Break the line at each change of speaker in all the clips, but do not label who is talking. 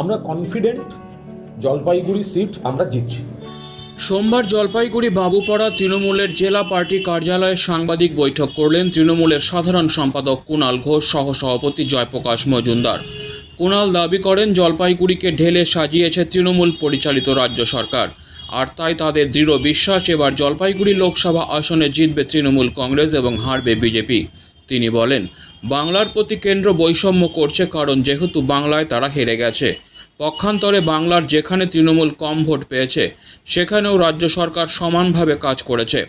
আমরা confident Jalpaiguri seat আমরা জিতছি।
সোমবার জলপাইগুড়ি বাবুপাড়া তৃণমূলের জেলা পার্টি কার্যালয়ে সাংবাদিক বৈঠক করলেন তৃণমূলের সাধারণ সম্পাদক কুণাল ঘোষ সহ সভাপতি জয়প্রকাশ মজুমদার। কুণাল দাবি করেন, জলপাইগুড়িকে ঢেলে সাজিয়েছে তৃণমূল পরিচালিত রাজ্য সরকার। আর তাই তাদের দৃঢ় বিশ্বাস, এবার জলপাইগুড়ি লোকসভা আসনে জিতবে তৃণমূল কংগ্রেস এবং হারবে বিজেপি। তিনি বলেন বাংলার প্রতি কেন্দ্র বৈষম্য করছে কারণ যেহেতু বাংলায় তারা হেরে গেছে। পক্ষান্তরে বাংলার যেখানে তৃণমূল কম ভোট পেয়েছে, সেখানেও রাজ্য সরকার সমানভাবে কাজ করেছে।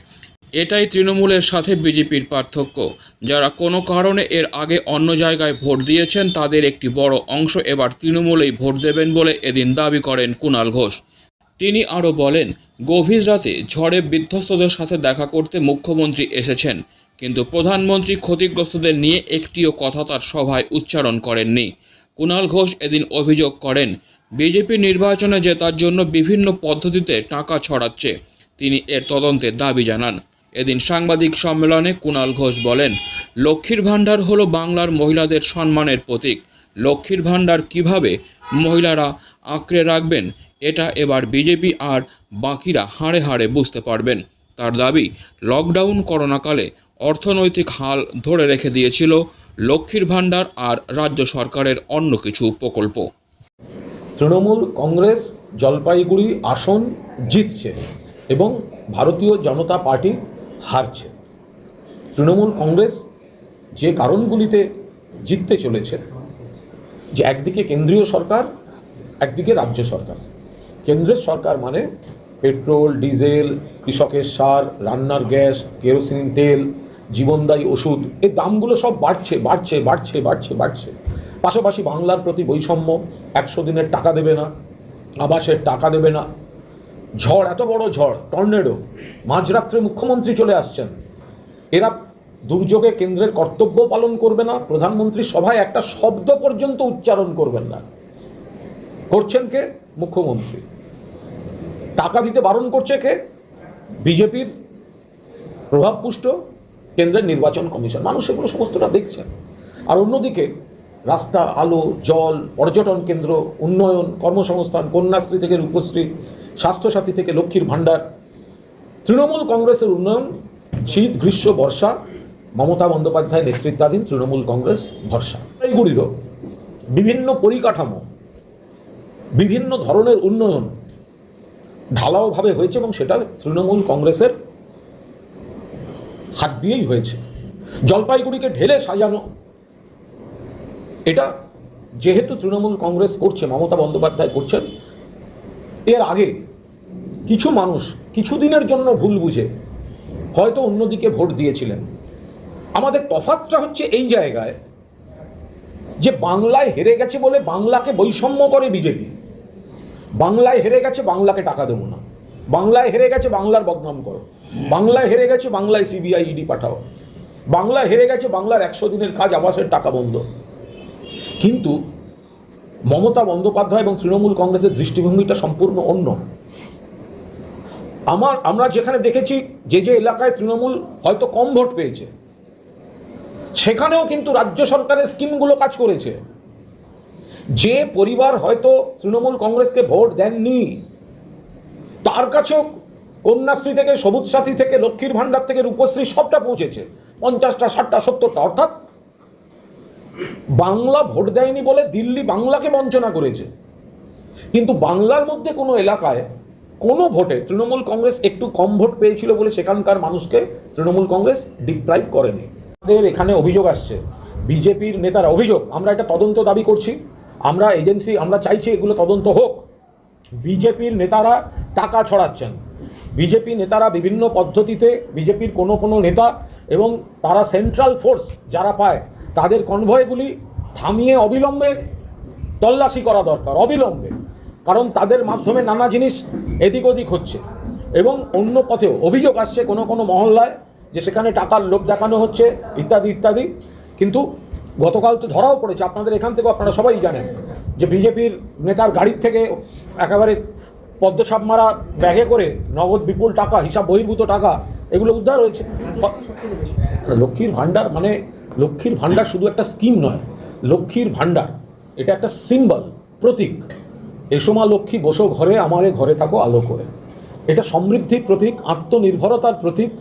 এটাই তৃণমূলের সাথে বিজেপির পার্থক্য। যারা কোনো কারণে এর আগে অন্য জায়গায় ভোট দিয়েছেন, তাদের একটি বড় অংশ এবার তৃণমূলেই ভোট দেবেন বলে এদিন দাবি করেন কুণাল ঘোষ। তিনি আরও বলেন, গভীর রাতে ঝড়ে বিধ্বস্তদের সাথে দেখা করতে মুখ্যমন্ত্রী এসেছেন। কিন্তু প্রধানমন্ত্রী ক্ষতিগ্রস্তদের নিয়ে একটিও কথা তার সভায় উচ্চারণ করেননি। কুণাল ঘোষ এদিন অভিযোগ করেন, বিজেপি নির্বাচনে জেতার জন্য বিভিন্ন পদ্ধতিতে টাকা ছড়াচ্ছে। তিনি এর তদন্তের দাবি জানান। এদিন সাংবাদিক সম্মেলনে কুণাল ঘোষ বলেন, লক্ষ্মীর ভাণ্ডার হলো বাংলার মহিলাদের সম্মানের প্রতীক। লক্ষ্মীর ভাণ্ডার কীভাবে মহিলারা আঁকড়ে রাখবেন, এটা এবার বিজেপি আর বাকিরা হাড়ে হাড়ে বুঝতে পারবেন। তার দাবি, লকডাউন করোনাকালে অর্থনৈতিক হাল ধরে রেখে দিয়েছিল লক্ষ্মীর ভাণ্ডার আর রাজ্য সরকারের অন্য কিছু প্রকল্প।
তৃণমূল কংগ্রেস, জলপাইগুড়ি আসন জিতছে এবং ভারতীয় জনতা পার্টি হারছে। তৃণমূল কংগ্রেস যে কারণগুলিতে জিততে চলেছে, যে একদিকে কেন্দ্রীয় সরকার, একদিকে রাজ্য সরকার। কেন্দ্রের সরকার মানে পেট্রোল, ডিজেল, কৃষকের সার, রান্নার গ্যাস কেরোসিন তেল জীবনদায়ী ওষুধ এই দামগুলো সব বাড়ছে বাড়ছে বাড়ছে বাড়ছে বাড়ছে। পাশাপাশি বাংলার প্রতি বৈষম্য, একশো দিনের টাকা দেবে না আবাসের টাকা দেবে না। ঝড়, এত বড় ঝড়, টর্নেডো, মাঝরাত্রে মুখ্যমন্ত্রী চলে আসছেন। এরা দুর্যোগে কেন্দ্রের কর্তব্য পালন করবে না, প্রধানমন্ত্রী সভায় একটা শব্দ পর্যন্ত উচ্চারণ করবেন না। করছেন কে? মুখ্যমন্ত্রী। টাকা দিতে বারণ করছে কে? বিজেপির প্রভাবপুষ্ট কেন্দ্রের নির্বাচন কমিশন। মানুষ এগুলো সমস্তটা দেখছেন আর অন্যদিকে রাস্তা, আলো, জল, পর্যটন কেন্দ্র, উন্নয়ন, কর্মসংস্থান, কন্যাশ্রী থেকে রূপশ্রী, স্বাস্থ্যসাথী থেকে লক্ষ্মীর ভাণ্ডার, তৃণমূল কংগ্রেসের উন্নয়ন, শীত, গ্রীষ্ম, বর্ষা, মমতা বন্দ্যোপাধ্যায় নেতৃত্বাধীন তৃণমূল কংগ্রেস, ভরসা। এইগুলিরও বিভিন্ন পরিকাঠামো, বিভিন্ন ধরনের উন্নয়ন ঢালাওভাবে হয়েছে এবং সেটা তৃণমূল কংগ্রেসের হাত দিয়েই হয়েছে। জলপাইগুড়িকে ঢেলে সাজানো। এটা যেহেতু তৃণমূল কংগ্রেস করছে, মমতা বন্দ্যোপাধ্যায় করছেন, এর আগে কিছু মানুষ কিছুদিনের জন্য ভুল বুঝে হয়তো অন্যদিকে ভোট দিয়েছিলেন। আমাদের তফাতটা হচ্ছে এই জায়গায় যে বাংলায় হেরে গেছে বলে বাংলাকে বৈষম্য করে বিজেপি। বাংলায় হেরে গেছে, বাংলাকে টাকা দেবো না। বাংলায় হেরে গেছে, বাংলার বদনাম করো। বাংলায় হেরে গেছে, বাংলায় সিবিআই ইডি পাঠাও। বাংলায় হেরে গেছে, বাংলার একশো দিনের কাজ, আবাসের টাকা বন্ধ। কিন্তু মমতা বন্দ্যোপাধ্যায় এবং তৃণমূল কংগ্রেসের দৃষ্টিভঙ্গিটা সম্পূর্ণ অন্য। আমার, আমরা যেখানে দেখেছি যে যে এলাকায় তৃণমূল হয়তো কম ভোট পেয়েছে, সেখানেও কিন্তু রাজ্য সরকারের স্কিমগুলো কাজ করেছে। যে পরিবার হয়তো তৃণমূল কংগ্রেসকে ভোট দেননি তার কাছেও কন্যাশ্রী থেকে, সবুজ সাথী থেকে, লক্ষ্মীর ভাণ্ডার থেকে রূপশ্রী সবটা পৌঁছেছে। পঞ্চাশটা, ষাটটা, সত্তরটা, অর্থাৎ বাংলা ভোট দেয়নি বলে দিল্লি বাংলাকে বঞ্চনা করেছে। কিন্তু বাংলার মধ্যে কোনো এলাকায় কোনো ভোটে তৃণমূল কংগ্রেস একটু কম ভোট পেয়েছিল বলে সেখানকার মানুষকে তৃণমূল কংগ্রেস ডিপ্রাইভ করেনি। আমাদের এখানে অভিযোগ আসছে। বিজেপির নেতারা, অভিযোগ, আমরা এটা তদন্ত দাবি করছি। আমরা এজেন্সি, আমরা চাইছি এগুলো তদন্ত হোক। বিজেপির নেতারা টাকা ছড়াচ্ছেন। বিজেপি নেতারা বিভিন্ন পদ্ধতিতে বিজেপির কোনো কোনো নেতা এবং তারা সেন্ট্রাল ফোর্স যারা পায়, তাদের কনভয়গুলি থামিয়ে অবিলম্বে তল্লাশি করা দরকার, অবিলম্বে। কারণ তাদের মাধ্যমে নানা জিনিস এদিক ওদিক হচ্ছে এবং অন্য পথেও অভিযোগ আসছে কোনো কোনো মহল্লায় যে সেখানে টাকার লোভ দেখানো হচ্ছে, ইত্যাদি ইত্যাদি। কিন্তু গতকাল তো ধরাও পড়েছে, আপনাদের এখান থেকেও আপনারা সবাই জানেন যে বিজেপির নেতার গাড়ির থেকে একেবারে পদ্মসাপ মারা ব্যাগে করে নগদ বিপুল টাকা, হিসাব বহির্ভূত টাকা, এগুলো উদ্ধার হয়েছে। লক্ষ্মীর ভাণ্ডার মানে লক্ষ্মীর ভাণ্ডার শুধু একটা স্কিম নয়, লক্ষ্মীর ভাণ্ডার। এটা একটা সিম্বল প্রতীক। এসো মা লক্ষ্মী, বসো ঘরে, আমারে ঘরে থাকো, আলো করে। এটা সমৃদ্ধির প্রতীক, আত্মনির্ভরতার প্রতীক,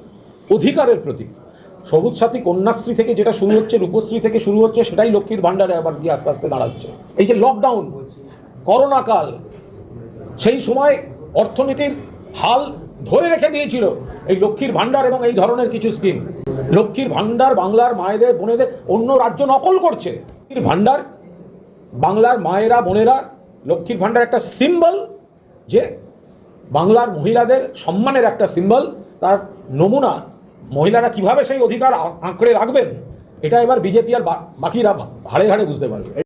অধিকারের প্রতীক। সবুজ সাথী কন্যাশ্রী থেকে যেটা শুরু হচ্ছে, রূপশ্রী থেকে শুরু হচ্ছে, সেটাই লক্ষ্মীর ভাণ্ডারে আবার গিয়ে আস্তে আস্তে দাঁড়াচ্ছে। এই যে লকডাউন করোনা কাল সেই সময় অর্থনীতির হাল ধরে রেখে দিয়েছিল এই লক্ষ্মীর ভাণ্ডার এবং এই ধরনের কিছু স্কিম লক্ষ্মীর ভাণ্ডার বাংলার মায়েদের, বোনেদের অন্য রাজ্য নকল করছে। লক্ষ্মীর ভাণ্ডার, বাংলার মায়েরা, বোনেরা, লক্ষ্মীর ভাণ্ডার একটা সিম্বল যে বাংলার মহিলাদের সম্মানের একটা সিম্বল তার নমুনা মহিলারা কীভাবে সেই অধিকার আঁকড়ে রাখবেন, এটা এবার বিজেপি আর বাকিরা হাড়ে হাড়ে বুঝতে paরবে